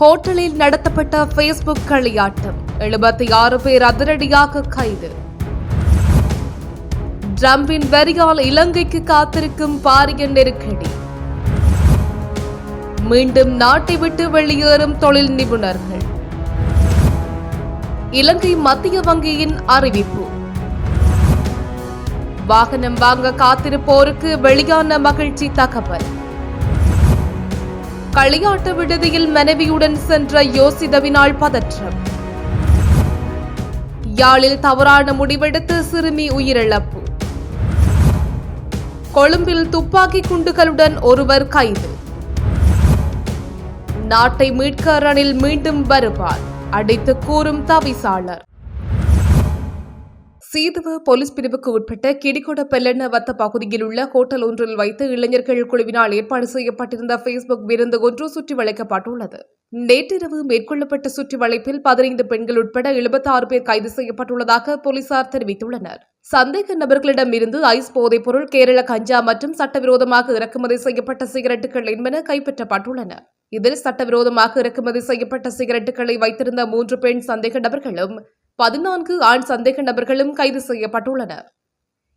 ஹோட்டலில் நடத்தப்பட்ட ஃபேஸ்புக் களியாட்டம். எழுபத்தி ஆறு பேர் அதிரடியாக கைது. ட்ரம்பின் வரியால் இலங்கைக்கு காத்திருக்கும் பாரிய நெருக்கடி. மீண்டும் நாட்டை விட்டு வெளியேறும் தொழில் நிபுணர்கள். இலங்கை மத்திய வங்கியின் அறிவிப்பு. வாகனம் வாங்க காத்திருப்போருக்கு வெளியான மகிழ்ச்சி தகவல். களியாட்டு விடுதியில் மனைவியுடன் சென்ற யோசிதவினால் பதற்றம். யாழில் தவறான முடிவெடுத்து சிறுமி உயிரிழப்பு. கொழும்பில் துப்பாக்கி குண்டுகளுடன் ஒருவர் கைது. நாட்டை மீட்க ரணில் மீண்டும் வருவார் அடித்து கூறும் தவிசாளர். சீதுவ போலீஸ் பிரிவுக்கு உட்பட்ட கிடிகொட பெல்லெண்ண வத்த பகுதியில் உள்ள ஹோட்டல் ஒன்றில் வைத்து இளைஞர்கள் குழுவினால் ஏற்பாடு செய்யப்பட்டிருந்த ஃபேஸ்புக் விருந்து ஒன்று சுற்றி வளைக்கப்பட்டுள்ளது. நேற்றிரவு மேற்கொள்ளப்பட்ட சுற்றி வளைப்பில் பதினைந்து பெண்கள் உட்பட 76 பேர் கைது செய்யப்பட்டுள்ளதாக போலீசார் தெரிவித்துள்ளனர். சந்தேக நபர்களிடமிருந்து ஐஸ் போதைப் பொருள் கேரள கஞ்சா மற்றும் சட்டவிரோதமாக இறக்குமதி செய்யப்பட்ட சிகரெட்டுகள் என்பன கைப்பற்றப்பட்டுள்ளன. இதில் சட்டவிரோதமாக இறக்குமதி செய்யப்பட்ட சிகரெட்டுகளை வைத்திருந்த மூன்று பெண் சந்தேக நபர்களும் பதினான்கு ஆண் சந்தேக நபர்களும் கைது செய்யப்பட்டுள்ளனர்.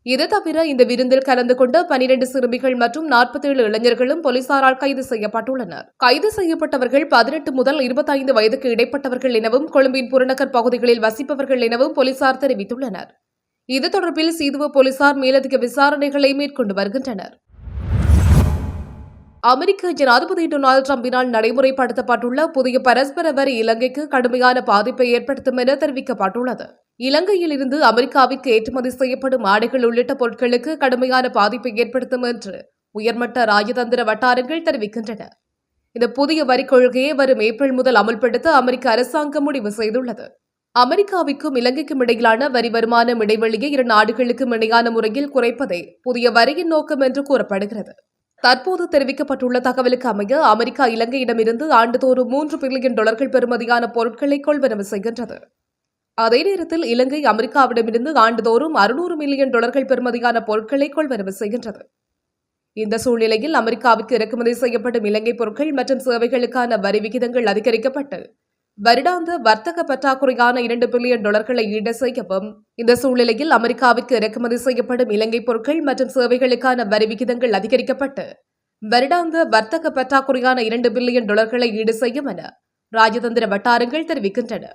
இது தவிர இந்த விருந்தில் கலந்து கொண்ட பனிரெண்டு சிறுமிகள் மற்றும் நாற்பத்தேழு இளைஞர்களும் போலீசாரால் கைது செய்யப்பட்டுள்ளனர். கைது செய்யப்பட்டவர்கள் பதினெட்டு முதல் இருபத்தைந்து வயதுக்கு இடைப்பட்டவர்கள் எனவும் கொழும்பின் புறநகர் பகுதிகளில் வசிப்பவர்கள் எனவும் போலீசார் தெரிவித்துள்ளனர். இது தொடர்பில் சீதுவ போலீசார் மேலதிக விசாரணைகளை மேற்கொண்டு வருகின்றனர். அமெரிக்க ஜனாதிபதி டொனால்டு டிரம்பினால் நடைமுறைப்படுத்தப்பட்டுள்ள புதிய பரஸ்பர வரி இலங்கைக்கு கடுமையான பாதிப்பை ஏற்படுத்தும் என தெரிவிக்கப்பட்டுள்ளது. இலங்கையில் இருந்து அமெரிக்காவிற்கு ஏற்றுமதி செய்யப்படும் ஆடைகள் உள்ளிட்ட பொருட்களுக்கு கடுமையான பாதிப்பை ஏற்படுத்தும் என்று உயர்மட்ட ராஜதந்திர வட்டாரங்கள் தெரிவிக்கின்றன. இந்த புதிய வரி கொள்கையை வரும் ஏப்ரல் முதல் அமல்படுத்த அமெரிக்க அரசாங்கம் முடிவு செய்துள்ளது. அமெரிக்காவிற்கும் இலங்கைக்கும் இடையிலான வரி வருமானம் இடைவெளியை இரு நாடுகளுக்கும் இணையான முறையில் குறைப்பதே புதிய வரியின் நோக்கம் என்று கூறப்படுகிறது. தற்போது தெரிவிக்கப்பட்டுள்ள தகவலுக்கு அமைய அமெரிக்கா இலங்கையிடமிருந்து ஆண்டுதோறும் மூன்று பில்லியன் டாலர்கள் பெறுமதியான பொருட்களை கொள்வனவு செய்கின்றது. அதே நேரத்தில் இலங்கை அமெரிக்காவிடமிருந்து ஆண்டுதோறும் அறுநூறு மில்லியன் டாலர்கள் பெறுமதியான பொருட்களை கொள்வனவு செய்கின்றது. இந்த சூழ்நிலையில் அமெரிக்காவிற்கு இறக்குமதி செய்யப்படும் இலங்கை பொருட்கள் மற்றும் சேவைகளுக்கான வரி விகிதங்கள் அதிகரிக்கப்பட்டு வருடாந்த வர்த்தக பற்றாக்குறையான இரண்டு பில்லியன் டாலர்களை ஈடு செய்யவும் இந்த சூழ்நிலையில் அமெரிக்காவிற்கு இறக்குமதி செய்யப்படும் இலங்கை பொருட்கள் மற்றும் சேவைகளுக்கான வரி விகிதங்கள் அதிகரிக்கப்பட்டு வருடாந்த வர்த்தக பற்றாக்குறையான இரண்டு பில்லியன் டாலர்களை ஈடு செய்யும் என ராஜதந்திர வட்டாரங்கள் தெரிவிக்கின்றன.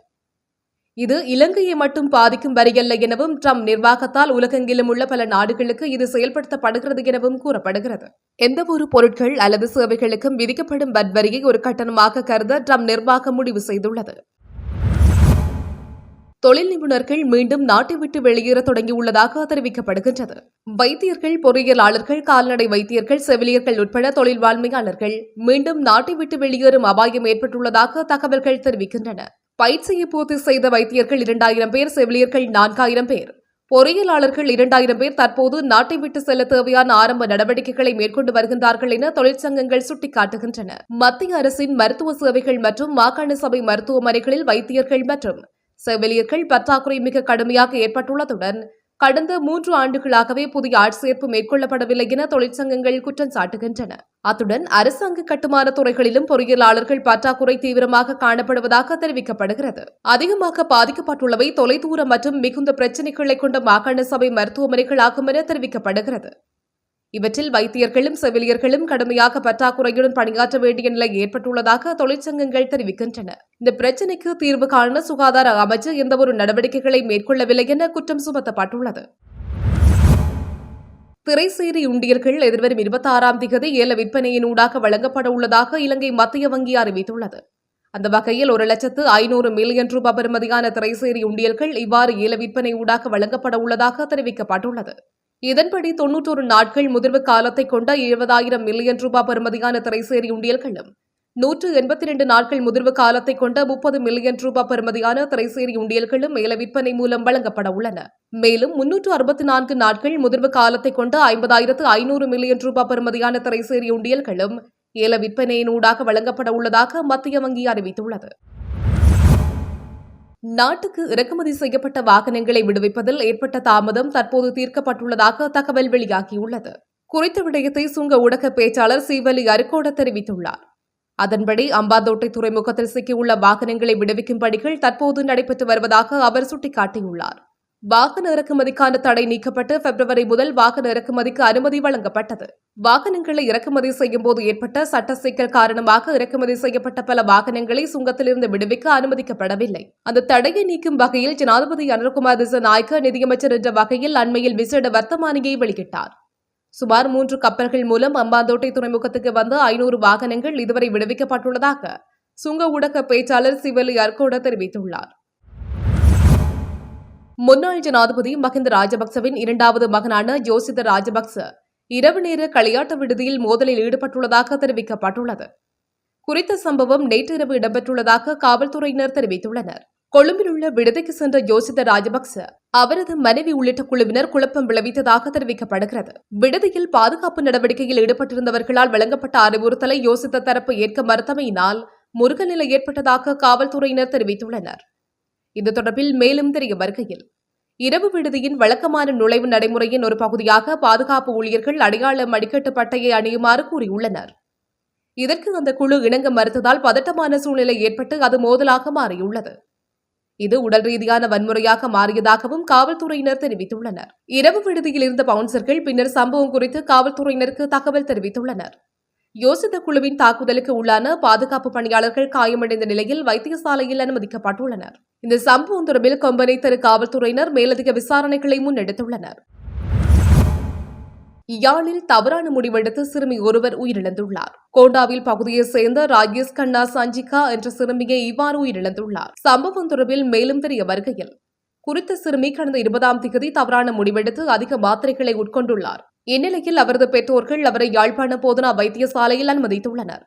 இது இலங்கையை மட்டும் பாதிக்கும் வரியல்ல எனவும் ட்ரம்ப் நிர்வாகத்தால் உலகெங்கிலும் உள்ள பல நாடுகளுக்கு இது செயல்படுத்தப்படுகிறது எனவும் கூறப்படுகிறது. எந்தவொரு பொருட்கள் அல்லது சேவைகளுக்கும் விதிக்கப்படும் வட் வரியை ஒரு கட்டணமாக கருத ட்ரம்ப் நிர்வாகம் முடிவு செய்துள்ளது. தொழில் நிபுணர்கள் மீண்டும் நாட்டை விட்டு வெளியேற தொடங்கியுள்ளதாக தெரிவிக்கப்படுகின்றது. வைத்தியர்கள் பொறியியலாளர்கள் கால்நடை வைத்தியர்கள் செவிலியர்கள் உட்பட தொழில் வாழ்மையாளர்கள் மீண்டும் நாட்டை விட்டு வெளியேறும் அபாயம் ஏற்பட்டுள்ளதாக தகவல்கள் தெரிவிக்கின்றன. பயிற்சியை பூர்த்தி செய்த வைத்தியர்கள் இரண்டாயிரம் பேர் செவிலியர்கள் நான்காயிரம் பேர். பொறியியலாளர்கள் இரண்டாயிரம் பேர் தற்போது நாட்டை விட்டு செல்ல தேவையான ஆரம்ப நடவடிக்கைகளை மேற்கொண்டு வருகின்றார்கள் என தொழிற்சங்கங்கள் சுட்டிக்காட்டுகின்றன. மத்திய அரசின் மருத்துவ சேவைகள் மற்றும் மாகாண சபை மருத்துவமனைகளில் வைத்தியர்கள் மற்றும் செவிலியர்கள் பற்றாக்குறை மிக கடுமையாக ஏற்பட்டுள்ளதுடன் கடந்த மூன்று ஆண்டுகளாகவே புதிய ஆட்சேர்ப்பு மேற்கொள்ளப்படவில்லை என தொழிற்சங்கங்கள் குற்றம் சாட்டுகின்றன. அத்துடன் அரசாங்க கட்டுமான துறைகளிலும் பொறியியலாளர்கள் பற்றாக்குறை தீவிரமாக காணப்படுவதாக தெரிவிக்கப்படுகிறது. அதிகமாக பாதிக்கப்பட்டுள்ளவை தொலைதூர மற்றும் மிகுந்த பிரச்சினைகளை கொண்ட மாகாண சபை மருத்துவமனைகள் ஆகும் என தெரிவிக்கப்படுகிறது. இவற்றில் வைத்தியர்களும் செவிலியர்களும் கடுமையாக பற்றாக்குறையுடன் பணியாற்ற வேண்டிய நிலை ஏற்பட்டுள்ளதாக தொழிற்சங்கங்கள் தெரிவிக்கின்றன. இந்த பிரச்சினைக்கு தீர்வு காண சுகாதார அமைச்சு எந்தவொரு நடவடிக்கைகளை மேற்கொள்ளவில்லை என குற்றம் சுமத்தப்பட்டுள்ளது. திரைசேரி உண்டியர்கள் எதிர்வரும் இருபத்தி ஆறாம் திகதி ஏல விற்பனையினூடாக வழங்கப்பட உள்ளதாக இலங்கை மத்திய வங்கி அறிவித்துள்ளது. அந்த வகையில் ஒரு லட்சத்து ஐநூறு மில்லியன் ரூபாய் பெறுமதியான திரைசேரி உண்டியல்கள் இவ்வாறு ஏல விற்பனை ஊடாக வழங்கப்பட உள்ளதாக தெரிவிக்கப்பட்டுள்ளது. இதன்படி தொன்னூற்றொரு நாட்கள் முதிர்வு காலத்தை கொண்ட எழுபதாயிரம் மில்லியன் ரூபாய் பெறுமதியான திரைசேரி உண்டியல்களும் நூற்று எண்பத்தி இரண்டு நாட்கள் முதிர்வு காலத்தை கொண்ட முப்பது மில்லியன் ரூபாய் பெறுமதியான திரைசேரி உண்டியல்களும் மேல விற்பனை மூலம் வழங்கப்பட உள்ளன. மேலும் முன்னூற்று அறுபத்தி நான்கு நாட்கள் முதிர்வு காலத்தை கொண்ட ஐம்பதாயிரத்து ஐநூறு மில்லியன் ரூபாய் பெறுமதியான திரைசேரி உண்டியல்களும் ஏல விற்பனையின் ஊடாக வழங்கப்பட உள்ளதாக மத்திய வங்கி அறிவித்துள்ளது. நாட்டுக்கு இறக்குமதி செய்யப்பட்ட வாகனங்களை விடுவிப்பதில் ஏற்பட்ட தாமதம் தற்போது தீர்க்கப்பட்டுள்ளதாக தகவல் வெளியாகியுள்ளது. குறித்த விடயத்தை சுங்க ஊடக பேச்சாளர் சீவலி அருக்கோட தெரிவித்துள்ளார். அதன்படி அம்பாந்தோட்டை துறைமுகத்தில் சிக்கியுள்ள வாகனங்களை விடுவிக்கும் பணிகள் தற்போது நடைபெற்று வருவதாக அவர் சுட்டிக்காட்டியுள்ளார். வாகன இறக்குமதிக்கான தடை நீக்கப்பட்டு பிப்ரவரி முதல் வாகன இறக்குமதிக்கு அனுமதி வழங்கப்பட்டது. வாகனங்களை இறக்குமதி செய்யும் போது ஏற்பட்ட சட்ட சிக்கல் காரணமாக இறக்குமதி செய்யப்பட்ட பல வாகனங்களை சுங்கத்திலிருந்து விடுவிக்க அனுமதிக்கப்படவில்லை. அந்த தடையை நீக்கும் வகையில் ஜனாதிபதி அனுர்குமார் திசநாயக்க நிதியமைச்சர் என்ற வகையில் அண்மையில் விசேட வர்த்தமானியை வெளியிட்டார். சுமார் மூன்று கப்பல்கள் மூலம் அம்பாந்தோட்டை துறைமுகத்துக்கு வந்த ஐநூறு வாகனங்கள் இதுவரை விடுவிக்கப்பட்டுள்ளதாக சுங்க ஊடக பேச்சாளர் சிவலி அர்கோட தெரிவித்துள்ளார். முன்னாள் ஜனாதிபதி மஹிந்த ராஜபக்சவின் இரண்டாவது மகனான ஜோசித ராஜபக்ச இரவு நேர களியாட்ட விடுதியில் மோதலில் ஈடுபட்டுள்ளதாக தெரிவிக்கப்பட்டுள்ளது. குறித்த சம்பவம் நேற்றிரவு இடம்பெற்றுள்ளதாக காவல்துறையினர் தெரிவித்துள்ளனர். கொழும்பில் உள்ள விடுதிக்கு சென்ற யோசித ராஜபக்ச அவரது மனைவி உள்ளிட்ட குழுவினர் குழப்பம் விளைவித்ததாக தெரிவிக்கப்படுகிறது. விடுதியில் பாதுகாப்பு நடவடிக்கையில் ஈடுபட்டிருந்தவர்களால் வழங்கப்பட்ட அறிவுறுத்தலை யோசித்த தரப்பு ஏற்க மறுத்தமையினால் முருகநிலை ஏற்பட்டதாக காவல்துறையினர் தெரிவித்துள்ளனர். இது தொடர்பில் மேலும் தெரிய வருகையில். இரவு விடுதியின் வழக்கமான நுழைவு நடைமுறையின் ஒரு பகுதியாக பாதுகாப்பு ஊழியர்கள் அடையாள மடிக்கட்டு பட்டையை அணியுமாறு கூறியுள்ளனர். இதற்கு அந்த குழு இணங்க மறுத்ததால் பதட்டமான சூழ்நிலை ஏற்பட்டு அது மோதலாக மாறியுள்ளது. இது உடல் ரீதியான வன்முறையாக மாறியதாகவும் காவல்துறையினர் தெரிவித்துள்ளனர். இரவு விடுதியில் இருந்த பவுன்சர்கள் பின்னர் சம்பவம் குறித்து காவல்துறையினருக்கு தகவல் தெரிவித்துள்ளனர். யோசித்த குழுவின் தாக்குதலுக்கு உள்ளான பாதுகாப்பு பணியாளர்கள் காயமடைந்த நிலையில் வைத்தியசாலையில் அனுமதிக்கப்பட்டுள்ளனர். இந்த சம்பவம் தொடர்பில் கொம்பனை தெரு காவல்துறையினர் மேலதிக விசாரணைகளை முன்னெடுத்துள்ளனர். யாழில் தவறான முடிவெடுத்து சிறுமி ஒருவர் உயிரிழந்துள்ளார். கோண்டாவில் பகுதியைச் சேர்ந்த ராஜேஷ் கண்ணா சஞ்சிகா என்ற சிறுமியை இவ்வாறு உயிரிழந்துள்ளார். சம்பவம் தொடர்பில் மேலும் தெரிய வருகையில் குறித்த சிறுமி கடந்த இருபதாம் திகதி தவறான முடிவெடுத்து அதிக மாத்திரைகளை உட்கொண்டுள்ளார். இந்நிலையில் அவரது பெற்றோர்கள் அவரை யாழ்ப்பாணம் போதனா வைத்தியசாலையில் அனுமதித்துள்ளனர்.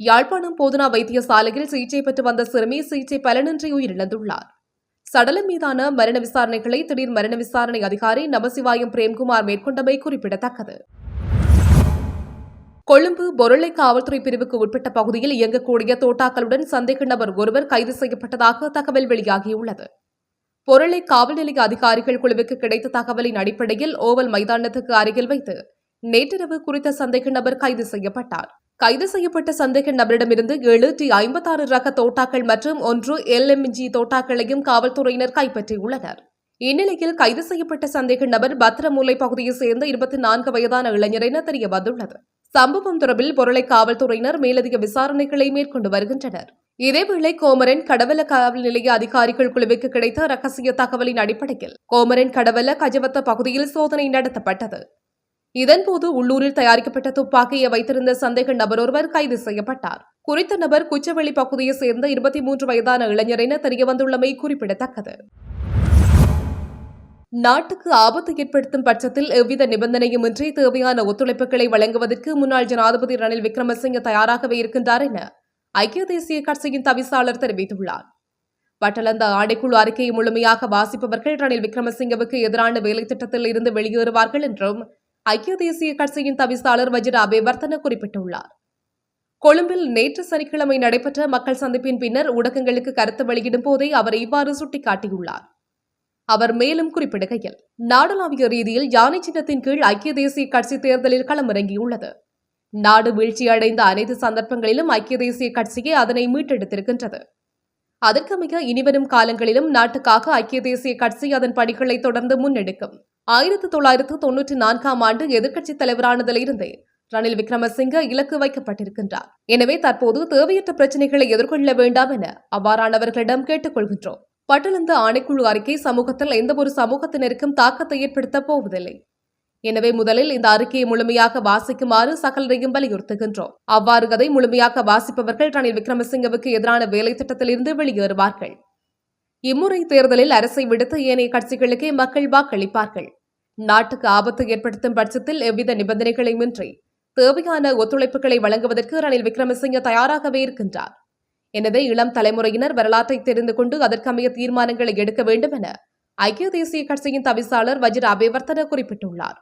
யாழ்ப்பாணம் போதனா வைத்தியசாலையில் சிகிச்சை பெற்று வந்த சிறுமி சிகிச்சை பலனின்றி உயிரிழந்துள்ளார். சடலம் மீதான மரண விசாரணைகளை திடீர் மரண விசாரணை அதிகாரி நமசிவாயம் பிரேம்குமார் மேற்கொண்டமை குறிப்பிடத்தக்கது. கொழும்பு பொருளை காவல்துறை பிரிவுக்கு உட்பட்ட பகுதியில் இயங்கக்கூடிய தோட்டாக்களுடன் சந்தேக நபர் ஒருவர் கைது செய்யப்பட்டதாக தகவல் வெளியாகியுள்ளது. பொருளை காவல் நிலைய அதிகாரிகள் குழுவுக்கு கிடைத்த தகவலின் அடிப்படையில் ஓவல் மைதானத்துக்கு அருகில் வைத்து நேற்றிரவு குறித்த சந்தேக நபர் கைது செய்யப்பட்டார். கைது செய்யப்பட்ட சந்தேக நபரிடமிருந்து ஏழு டி ஐம்பத்தாறு ரக தோட்டாக்கள் மற்றும் ஒன்று எல்எம்ஜி தோட்டாக்களையும் காவல்துறையினர் கைப்பற்றியுள்ளனர். இந்நிலையில் கைது செய்யப்பட்ட சந்தேக நபர் பத்திரமூலை பகுதியைச் சேர்ந்த இருபத்தி நான்கு வயதான இளைஞர் என தெரிய வந்துள்ளது சம்பவம் தொடர்பில் பொருளை காவல்துறையினர் மேலதிக விசாரணைகளை மேற்கொண்டு வருகின்றனர். இதேவேளை கோமரன் கடவல காவல் நிலைய அதிகாரிகள் குழுவுக்கு கிடைத்த ரகசிய தகவலின் அடிப்படையில் கோமரன் கடவல கஜவத்த பகுதியில் சோதனை நடத்தப்பட்டது. இதன்போது உள்ளூரில் தயாரிக்கப்பட்ட துப்பாக்கியை வைத்திருந்த சந்தேக நபர் ஒருவர் கைது செய்யப்பட்டார். குறித்த நபர் குச்சவெளி பகுதியை சேர்ந்த இருபத்தி மூன்று வயதான இளைஞர் என தெரியவந்துள்ளமை குறிப்பிடத்தக்கது. நாட்டுக்கு ஆபத்து ஏற்படுத்தும் பட்சத்தில் எவ்வித நிபந்தனையுமின்றி தேவையான ஒத்துழைப்புகளை வழங்குவதற்கு முன்னாள் ஜனாதிபதி ரணில் விக்ரமசிங்க தயாராகவே இருக்கின்றார் என ஐக்கிய தேசிய கட்சியின் தவிசாளர் தெரிவித்துள்ளார். பட்டலந்த ஆடைக்குழு அறிக்கையை முழுமையாக வாசிப்பவர்கள் ரணில் விக்ரமசிங்கவுக்கு எதிரான வேலை திட்டத்தில் இருந்து வெளியேறுவார்கள் என்றும் ஐக்கிய தேசிய கட்சியின் தவிசாளர் வஜிர அபேவர்த்தன குறிப்பிட்டுள்ளார். கொழும்பில் நேற்று சனிக்கிழமை நடைபெற்ற மக்கள் சந்திப்பின் பின்னர் ஊடகங்களுக்கு கருத்து வெளியிடும் போதே அவர் இவ்வாறு சுட்டிக்காட்டியுள்ளார். அவர் மேலும் குறிப்பிடுகையில் நாடளாவிய ரீதியில் யானை சின்னத்தின் கீழ் ஐக்கிய தேசிய கட்சி தேர்தலில் களமிறங்கியுள்ளது. நாடு வீழ்ச்சியடைந்த அனைத்து சந்தர்ப்பங்களிலும் ஐக்கிய தேசிய கட்சியே அதனை மீட்டெடுத்திருக்கின்றது. அதற்கமைய இனிவரும் காலங்களிலும் நாட்டுக்காக ஐக்கிய தேசிய கட்சி அதன் பணிகளை தொடர்ந்து முன்னெடுக்கும். ஆயிரத்தி தொள்ளாயிரத்து தொன்னூற்றி நான்காம் ஆண்டு எதிர்க்கட்சித் தலைவரானதிலிருந்தே ரணில் விக்ரமசிங்க இலக்கு வைக்கப்பட்டிருக்கின்றார். எனவே தற்போது தேவையற்ற பிரச்சினைகளை எதிர்கொள்ள வேண்டாம் என அவ்வாறானவர்களிடம் கேட்டுக்கொள்கின்றோம். பட்டலந்த ஆணைக்குழு அறிக்கை சமூகத்தில் எந்தவொரு சமூகத்தினருக்கும் தாக்கத்தை ஏற்படுத்தப் போவதில்லை. எனவே முதலில் இந்த அறிக்கையை முழுமையாக வாசிக்குமாறு சகலரையும் வலியுறுத்துகின்றோம். அவ்வாறு கதை முழுமையாக வாசிப்பவர்கள் ரணில் விக்ரமசிங்கவுக்கு எதிரான வேலை திட்டத்திலிருந்து வெளியேறுவார்கள். இம்முறை தேர்தலில் அரசை விடுத்து ஏனைய கட்சிகளுக்கே மக்கள் வாக்களிப்பார்கள். நாட்டுக்கு ஆபத்து ஏற்படுத்தும் பட்சத்தில் எவ்வித நிபந்தனைகளையுமின்றி தேவையான ஒத்துழைப்புகளை வழங்குவதற்கு ரணில் விக்ரமசிங்க தயாராகவே இருக்கின்றார். எனவே இளம் தலைமுறையினர் வரலாற்றை தெரிந்து கொண்டு அதற்கமைய தீர்மானங்களை எடுக்க வேண்டும் என ஐக்கிய தேசிய கட்சியின் தவிசாளர் வஜிர அபேவர்த்தன குறிப்பிட்டுள்ளார்.